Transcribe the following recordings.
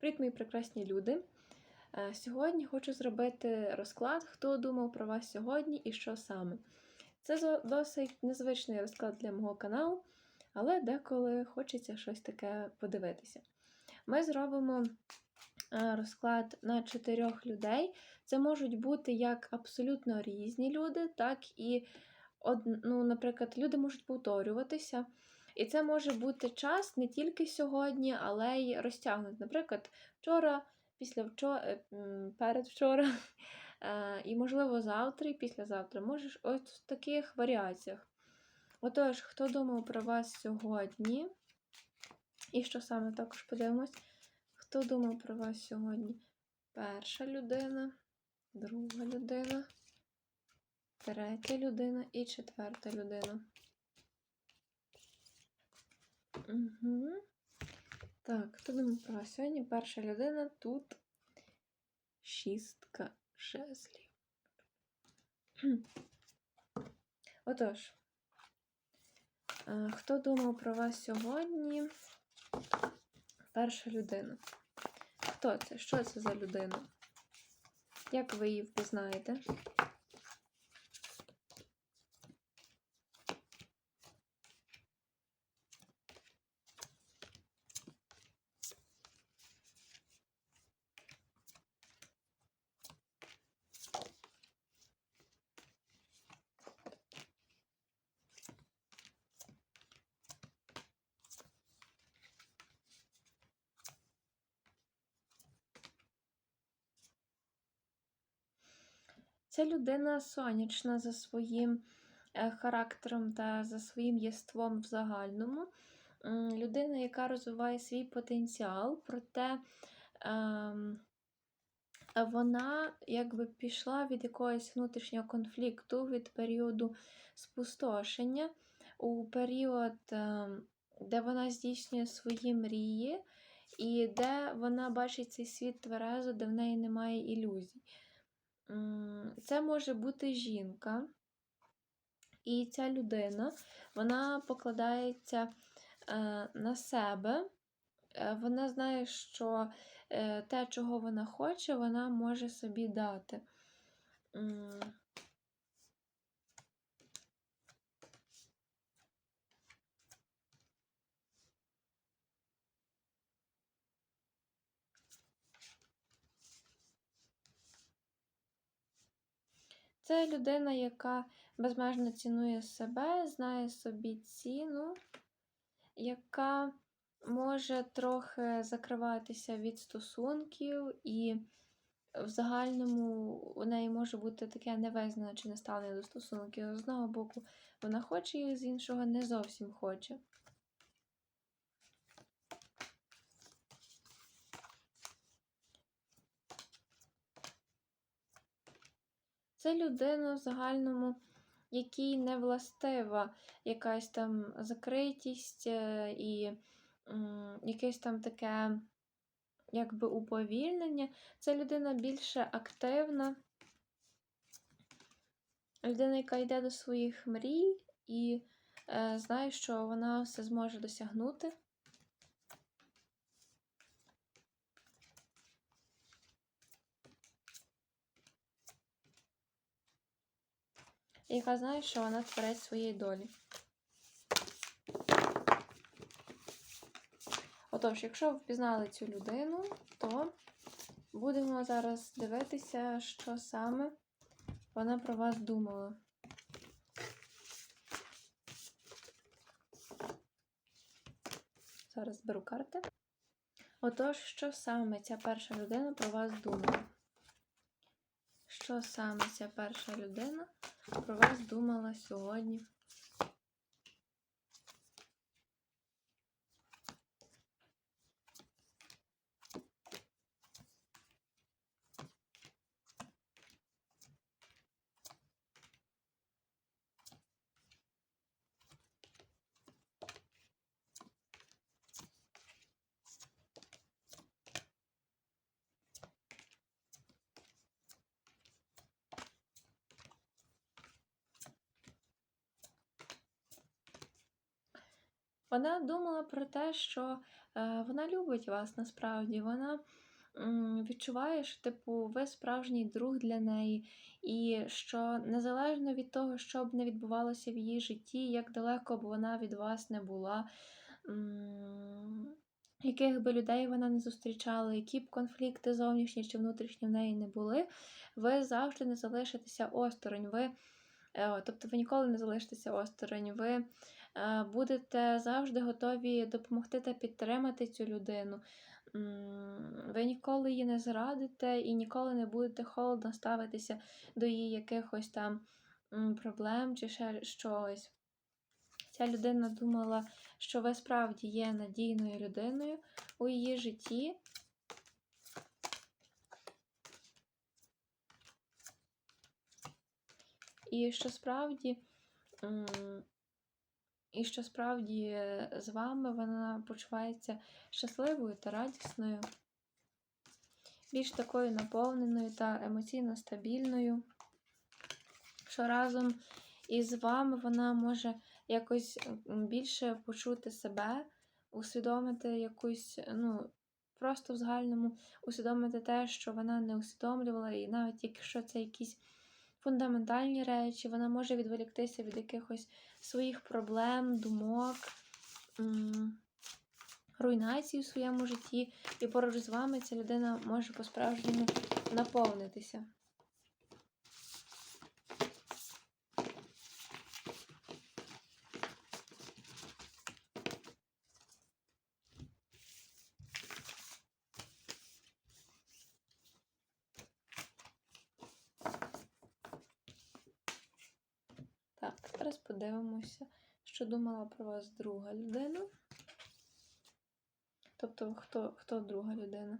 Привіт, мої прекрасні люди! Е, Сьогодні хочу зробити розклад, хто думав про вас сьогодні і що саме. Це досить незвичний розклад для мого каналу, але деколи хочеться щось таке подивитися. Ми зробимо е, розклад на чотирьох людей. Це можуть бути як абсолютно різні люди, так і, ну, наприклад, люди можуть повторюватися. І це може бути час не тільки сьогодні, але й розтягнути. Наприклад, вчора, після вчора, передвчора, е, і, можливо, завтра і післязавтра. Можеш ось в таких варіаціях. Отож, хто думав про вас сьогодні? І що саме також подивимось? Хто думав про вас сьогодні? Перша людина, друга людина, третя людина і четверта людина. Угу. Так, хто думав про сьогодні? Перша людина тут шістка жезлів. Отож, хто думав про вас сьогодні? Перша людина. Хто це? Що це за людина? Як ви її впізнаєте? Ця людина сонячна за своїм е, характером та за своїм єством в загальному. Людина, яка розвиває свій потенціал, проте ем, вона якби пішла від якогось внутрішнього конфлікту, від періоду спустошення, у період, ем, де вона здійснює свої мрії, і де вона бачить цей світ тверезо, де в неї немає ілюзій. Це може бути жінка, і ця людина вона покладається е, на себе. Е, Вона знає, що е, те, чого вона хоче, вона може собі дати. Це людина, яка безмежно цінує себе, знає собі ціну, яка може трохи закриватися від стосунків, і в загальному у неї може бути таке невизначене ставлення до стосунків. З одного боку, вона хоче їх, з іншого не зовсім хоче. Це людина в загальному, якій не властива якась там закритість е, і якесь там таке якби уповільнення. Це людина більше активна, людина, яка йде до своїх мрій і е, знає, що вона все зможе досягнути. І яка знає, що вона творець своєї долі. Отож, якщо ви впізнали цю людину, то будемо зараз дивитися, що саме вона про вас думала. Зараз беру карти. Отож, що саме ця перша людина про вас думала? Що саме ця перша людина про вас думала сьогодні? Вона думала про те, що е, вона любить вас насправді. Вона м, відчуває, що типу, ви справжній друг для неї, і що незалежно від того, що б не відбувалося в її житті, як далеко б вона від вас не була, яких би людей вона не зустрічала, які б конфлікти зовнішні чи внутрішні в неї не були, ви завжди не залишитеся осторонь. Ви, е, тобто ви ніколи не залишитеся осторонь. Ви будете завжди готові допомогти та підтримати цю людину. Ви ніколи її не зрадите і ніколи не будете холодно ставитися до її якихось там проблем чи ще щось. Ця людина думала, що ви справді є надійною людиною у її житті. І що справді, і що справді е, з вами вона почувається щасливою та радісною, більш такою наповненою та емоційно стабільною, що разом із вами вона може якось більше почути себе, усвідомити якусь, ну, просто в загальному усвідомити те, що вона не усвідомлювала, і навіть якщо це якісь фундаментальні речі, вона може відволіктися від якихось своїх проблем, думок, руйнації у своєму житті, і поруч з вами ця людина може по-справжньому наповнитися. Так, зараз подивимося, що думала про вас друга людина. Тобто, хто, хто друга людина?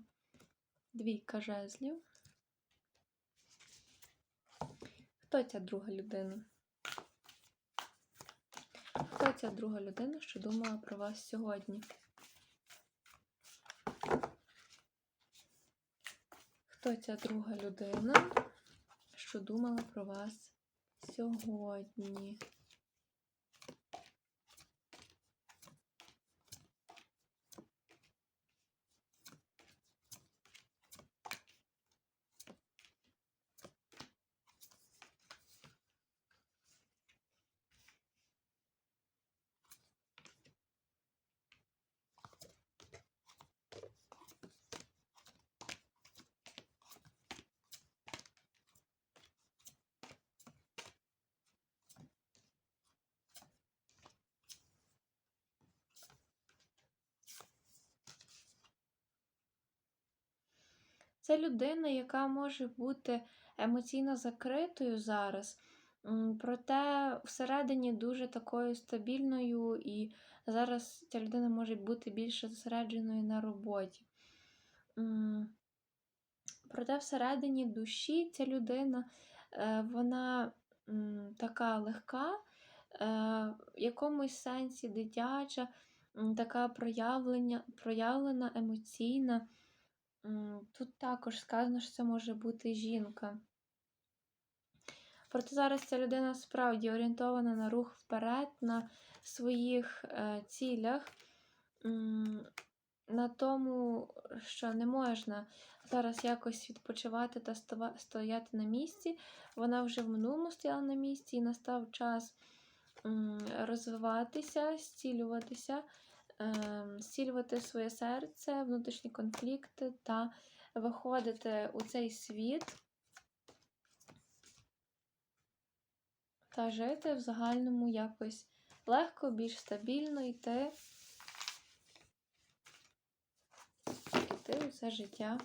Двійка жезлів. Хто ця друга людина? Хто ця друга людина, що думала про вас сьогодні? Хто ця друга людина, що думала про вас сьогодні? Це людина, яка може бути емоційно закритою зараз, проте всередині дуже такою стабільною, і зараз ця людина може бути більше зосередженою на роботі. Проте всередині душі ця людина, е, вона така легка, е, в якомусь сенсі дитяча, така проявлена, емоційна. Тут також сказано, що це може бути жінка. Проте зараз ця людина справді орієнтована на рух вперед, на своїх е, цілях, на тому, що не можна зараз якось відпочивати та стояти на місці. Вона вже в минулому стояла на місці і настав час розвиватися, зцілюватися, зцілювати своє серце, внутрішні конфлікти та виходити у цей світ та жити в загальному якось легко, більш стабільно йти, йти у це життя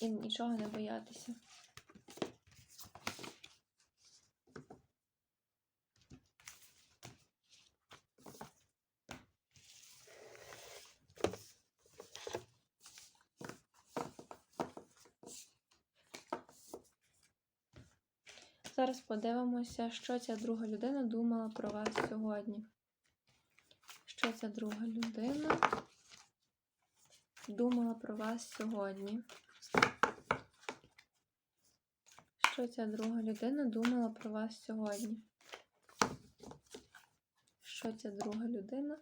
і нічого не боятися. Зараз подивимося, що ця друга людина думала про вас сьогодні. Що ця друга людина думала про вас сьогодні? Що ця друга людина думала про вас сьогодні? що ця друга людина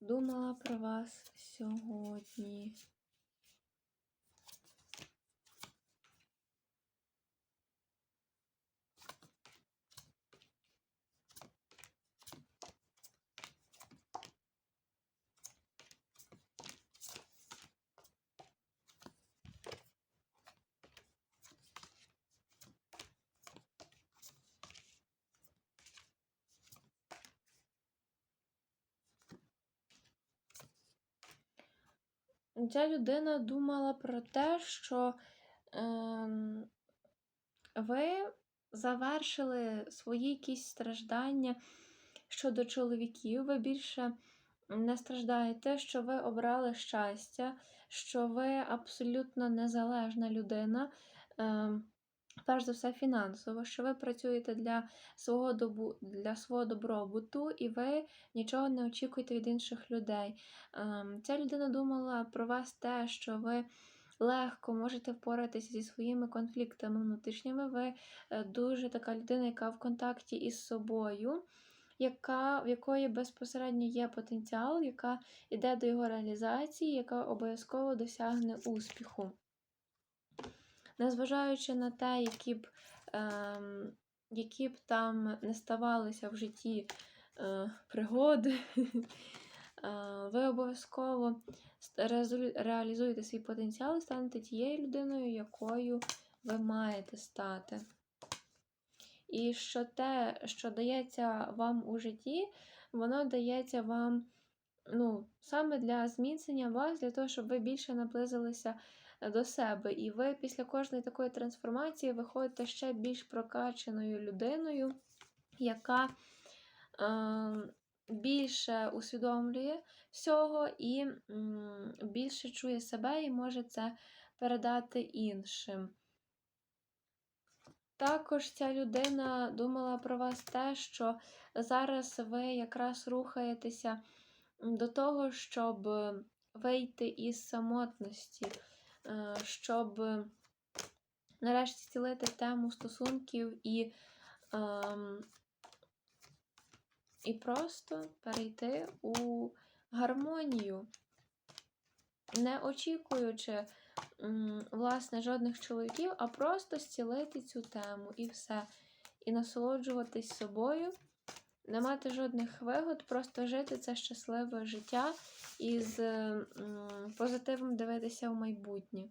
думала про вас сьогодні. Ця людина думала про те, що ем, ви завершили свої якісь страждання щодо чоловіків. Ви більше не страждаєте, що ви обрали щастя, що ви абсолютно незалежна людина. Ем, перш за все, фінансово, що ви працюєте для свого добу, для свого добробуту, і ви нічого не очікуєте від інших людей. Ем, Ця людина думала про вас те, що ви легко можете впоратися зі своїми конфліктами внутрішніми. Ви е, дуже така людина, яка в контакті із собою. Яка, в якої безпосередньо є потенціал, яка йде до його реалізації, яка обов'язково досягне успіху. Незважаючи на те, які б, ем, які б там не ставалися в житті е, пригоди, е, ви обов'язково реалізуєте свій потенціал і станете тією людиною, якою ви маєте стати. І що те, що дається вам у житті, воно дається вам ну, саме для зміцнення вас, для того, щоб ви більше наблизилися до себе. І ви після кожної такої трансформації виходите ще більш прокачаною людиною, яка е, більше усвідомлює всього і м, більше чує себе і може це передати іншим. Також ця людина думала про вас те, що зараз ви якраз рухаєтеся до того, щоб вийти із самотності, щоб нарешті зцілити тему стосунків і, ем, і просто перейти у гармонію, не очікуючи власне, жодних чоловіків, а просто зцілити цю тему і все. І насолоджуватись собою, не мати жодних вигод, просто жити це щасливе життя і з позитивом дивитися в майбутнє.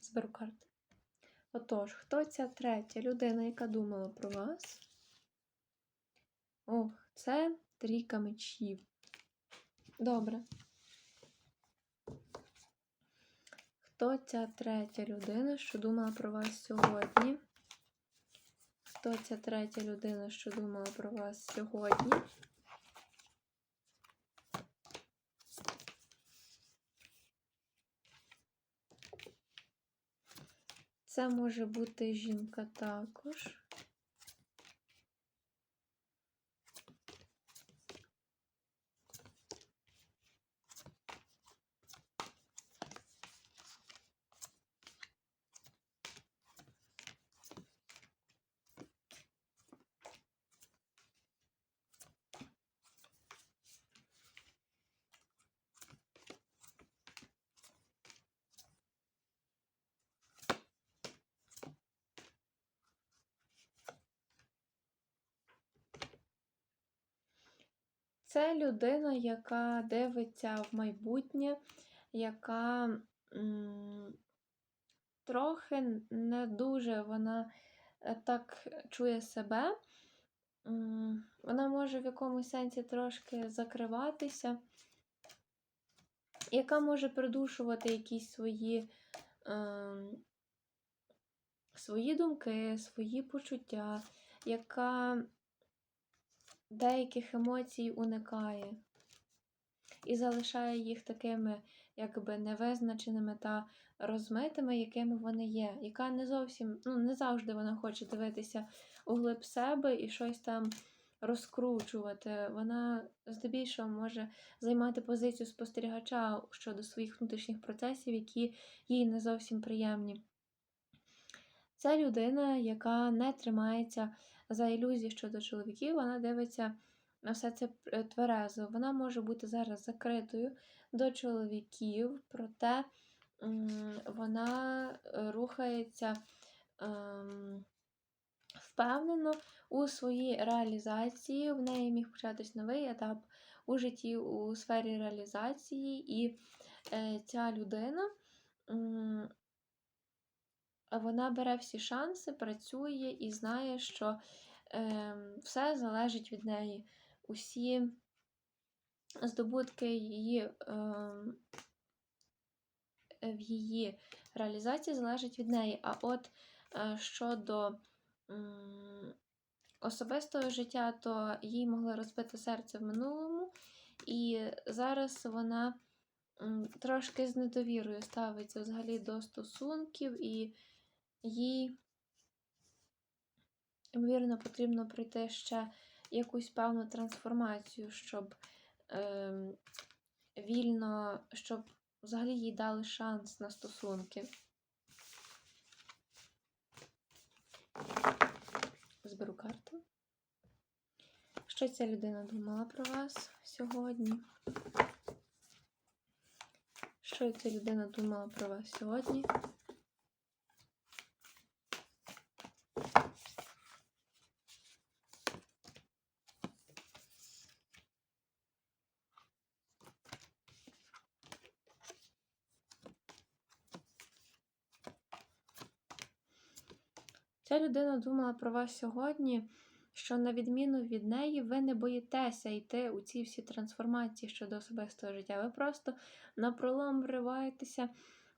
Зберу карти. Отож, хто ця третя людина, яка думала про вас? Ох, це трійка мечів. Добре. Хто ця третя людина, що думала про вас сьогодні? Хто ця третя людина, що думала про вас сьогодні? Це може бути жінка також. Це людина, яка дивиться в майбутнє, яка м, трохи не дуже вона е, так чує себе. М, Вона може в якомусь сенсі трошки закриватися, яка може придушувати якісь свої, ем, свої думки, свої почуття, яка деяких емоцій уникає і залишає їх такими, якби невизначеними та розмитими, якими вони є, яка не зовсім, ну, не завжди вона хоче дивитися у глиб себе і щось там розкручувати. Вона здебільшого може займати позицію спостерігача щодо своїх внутрішніх процесів, які їй не зовсім приємні. Це людина, яка не тримається за ілюзії щодо чоловіків, вона дивиться на все це е, тверезо. Вона може бути зараз закритою до чоловіків, проте вона е, рухається ем, впевнено у своїй реалізації. В неї міг початись новий етап у житті у сфері реалізації, і е, ця людина. Вона бере всі шанси, працює і знає, що е, все залежить від неї. Усі здобутки її е, в її реалізації залежать від неї. А от е, щодо м, особистого життя, то їй могли розбити серце в минулому, і зараз вона трошки з недовірою ставиться взагалі до стосунків, і їй, ймовірно, потрібно пройти ще якусь певну трансформацію, щоб е, вільно, щоб взагалі їй дали шанс на стосунки. Зберу карту. Що ця людина думала про вас сьогодні? Що ця людина думала про вас сьогодні? Людина думала про вас сьогодні, що на відміну від неї, ви не боїтеся йти у ці всі трансформації щодо особистого життя. Ви просто напролом вриваєтеся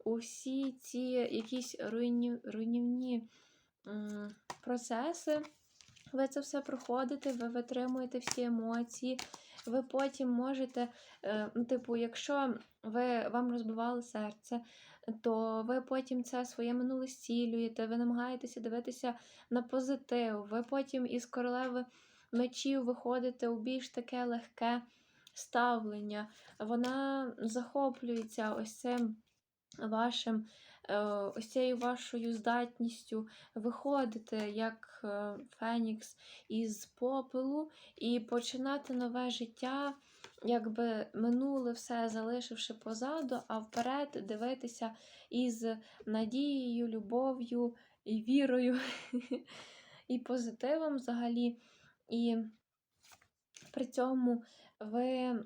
у всі ці якісь руйнів, руйнівні м, процеси. Ви це все проходите, ви витримуєте всі емоції. Ви потім можете, е, ну, типу, якщо ви вам розбивали серце, то ви потім це своє минуле зцілюєте, ви намагаєтеся дивитися на позитив, ви потім із королеви мечів виходите у більш таке легке ставлення. Вона захоплюється ось цим вашим. Е, Ось цією вашою здатністю виходити як е, Фенікс із попелу і починати нове життя якби минуле все залишивши позаду, а вперед дивитися із надією, любов'ю і вірою, і позитивом взагалі. І при цьому ви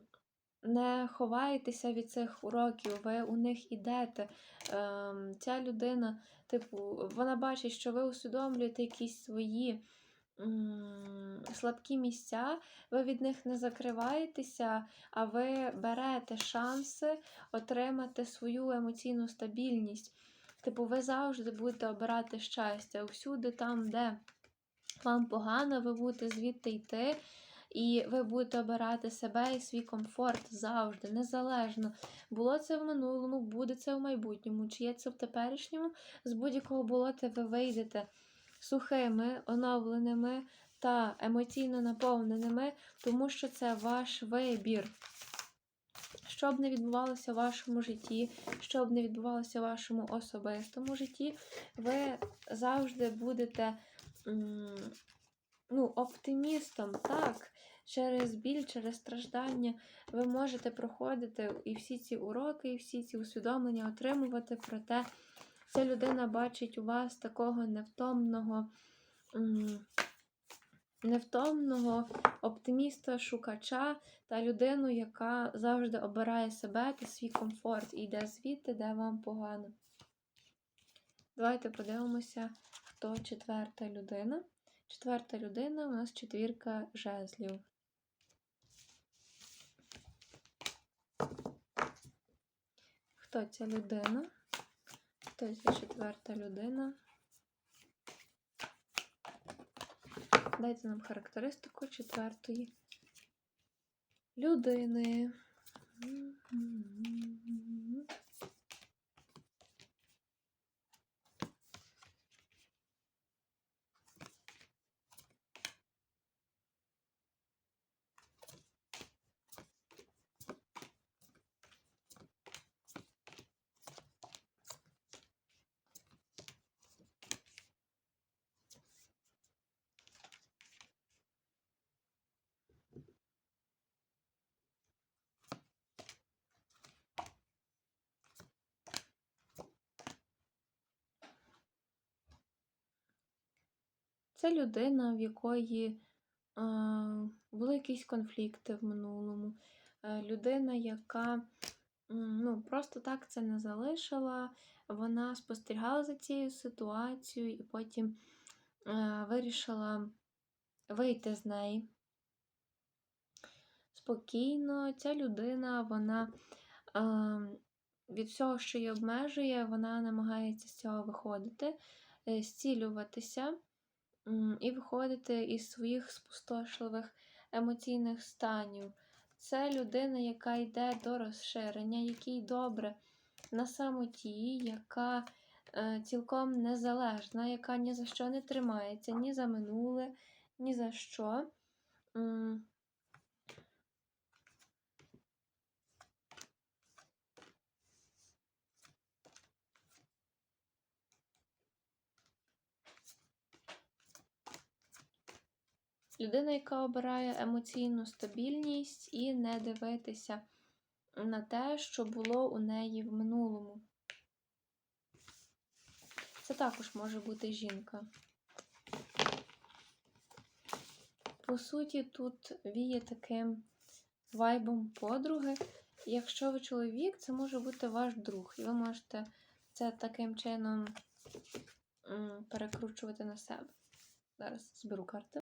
не ховаєтеся від цих уроків, ви у них ідете. Ем, Ця людина, типу, вона бачить, що ви усвідомлюєте якісь свої слабкі місця, ви від них не закриваєтеся, а ви берете шанси отримати свою емоційну стабільність. Типу, ви завжди будете обирати щастя. Всюди там, де вам погано, ви будете звідти йти. І ви будете обирати себе і свій комфорт завжди, незалежно. Було це в минулому, буде це в майбутньому, чи є це в теперішньому, з будь-якого болота ви вийдете сухими, оновленими та емоційно наповненими, тому що це ваш вибір. Що б не відбувалося в вашому житті, що б не відбувалося в вашому особистому житті, ви завжди будете ну, оптимістом, так, через біль, через страждання ви можете проходити і всі ці уроки, і всі ці усвідомлення отримувати, проте Ця людина бачить у вас такого невтомного, невтомного оптиміста, шукача та людину, яка завжди обирає себе та свій комфорт і йде звідти, де вам погано. Давайте подивимося, хто четверта людина. Четверта людина у нас четвірка жезлів. Хто ця людина? Хто ця четверта людина? Дайте нам характеристику четвертої людини. Це людина, в якої були якісь конфлікти в минулому. Е, людина, яка ну, просто так це не залишила. Вона спостерігала за цією ситуацією і потім е, вирішила вийти з неї. Спокійно, ця людина, вона від всього, що її обмежує, вона намагається з цього виходити, е, зцілюватися і виходити із своїх спустошливих емоційних станів. Це людина, яка йде до розширення, якій добре на самоті, яка е, цілком незалежна, яка ні за що не тримається, ні за минуле, ні за що. Людина, яка обирає емоційну стабільність і не дивитися на те, що було у неї в минулому. Це також може бути жінка. По суті, тут віє таким вайбом подруги. Якщо ви чоловік, це може бути ваш друг, і ви можете це таким чином перекручувати на себе. Зараз зберу карти.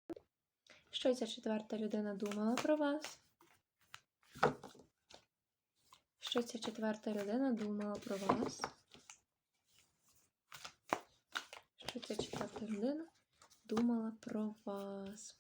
Що ця четверта людина думала про вас? Що ця четверта людина думала про вас? Що ця четверта людина думала про вас?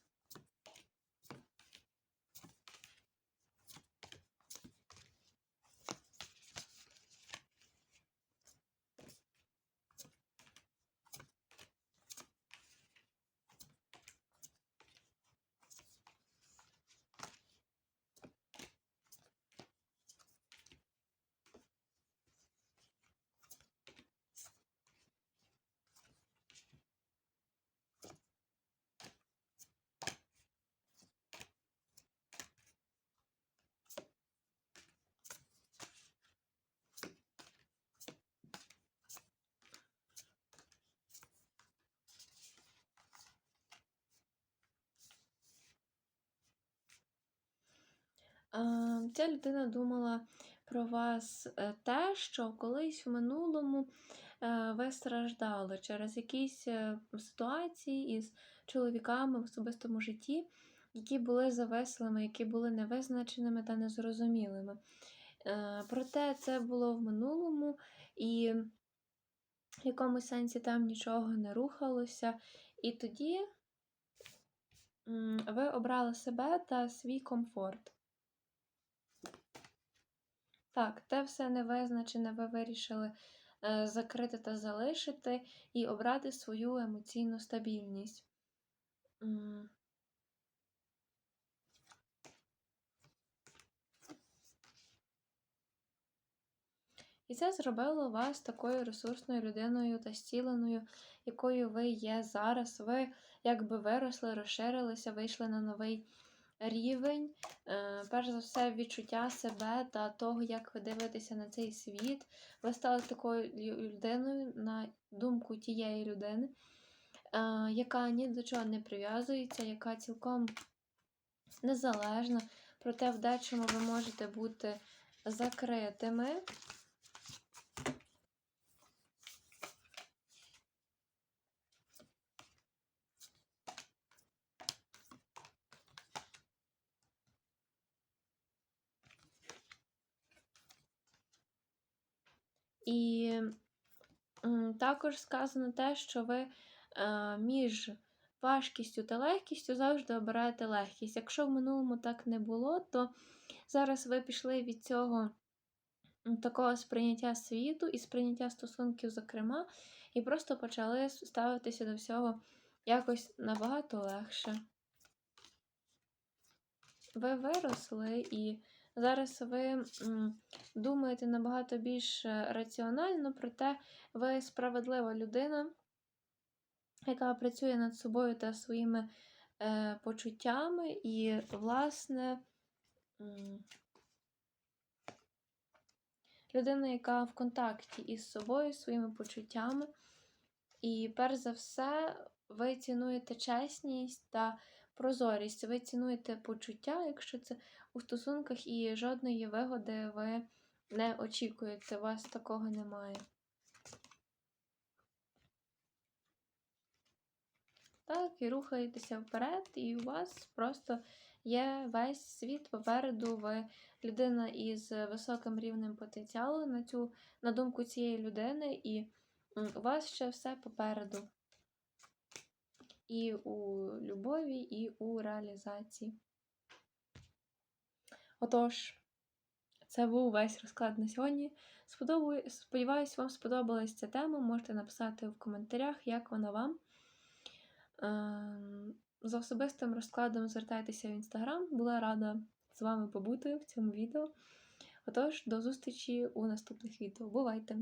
Ця людина думала про вас е, те, що колись в минулому е, ви страждали через якісь е, ситуації із чоловіками в особистому житті, які були завеселими, які були невизначеними та незрозумілими. Проте це було в минулому, і в якомусь сенсі там нічого не рухалося. І тоді ви обрали себе та свій комфорт. Так, те все невизначене ви вирішили е, закрити та залишити і обрати свою емоційну стабільність. І це зробило вас такою ресурсною людиною та зціленою, якою ви є зараз. Ви якби виросли, розширилися, вийшли на новий рівень, е, перш за все, відчуття себе та того, як ви дивитеся на цей світ. Ви стали такою людиною, на думку тієї людини, е, яка ні до чого не прив'язується, яка цілком незалежна, проте в дечому ви можете бути закритими. І також сказано те, що ви е, між важкістю та легкістю завжди обираєте легкість. Якщо в минулому так не було, то зараз ви пішли від цього такого сприйняття світу і сприйняття стосунків, зокрема, і просто почали ставитися до всього якось набагато легше. Ви виросли і Зараз ви думаєте набагато більш е, раціонально, проте ви справедлива людина, яка працює над собою та своїми е, почуттями, і, власне, людина, яка в контакті із собою, своїми почуттями. І перш за все, ви цінуєте чесність та прозорість, ви цінуєте почуття, якщо це у стосунках, і жодної вигоди ви не очікуєте, у вас такого немає. Так, і рухаєтеся вперед, і у вас просто є весь світ попереду. Ви людина із високим рівнем потенціалу на цю, на думку цієї людини, і у вас ще все попереду. І у любові, і у реалізації. Отож, це був весь розклад на сьогодні. Сподіваюсь, вам сподобалась ця тема. Можете написати в коментарях, як вона вам. З За особистим розкладом звертайтеся в інстаграм. Була рада з вами побути в цьому відео. Отож, до зустрічі у наступних відео. Бувайте!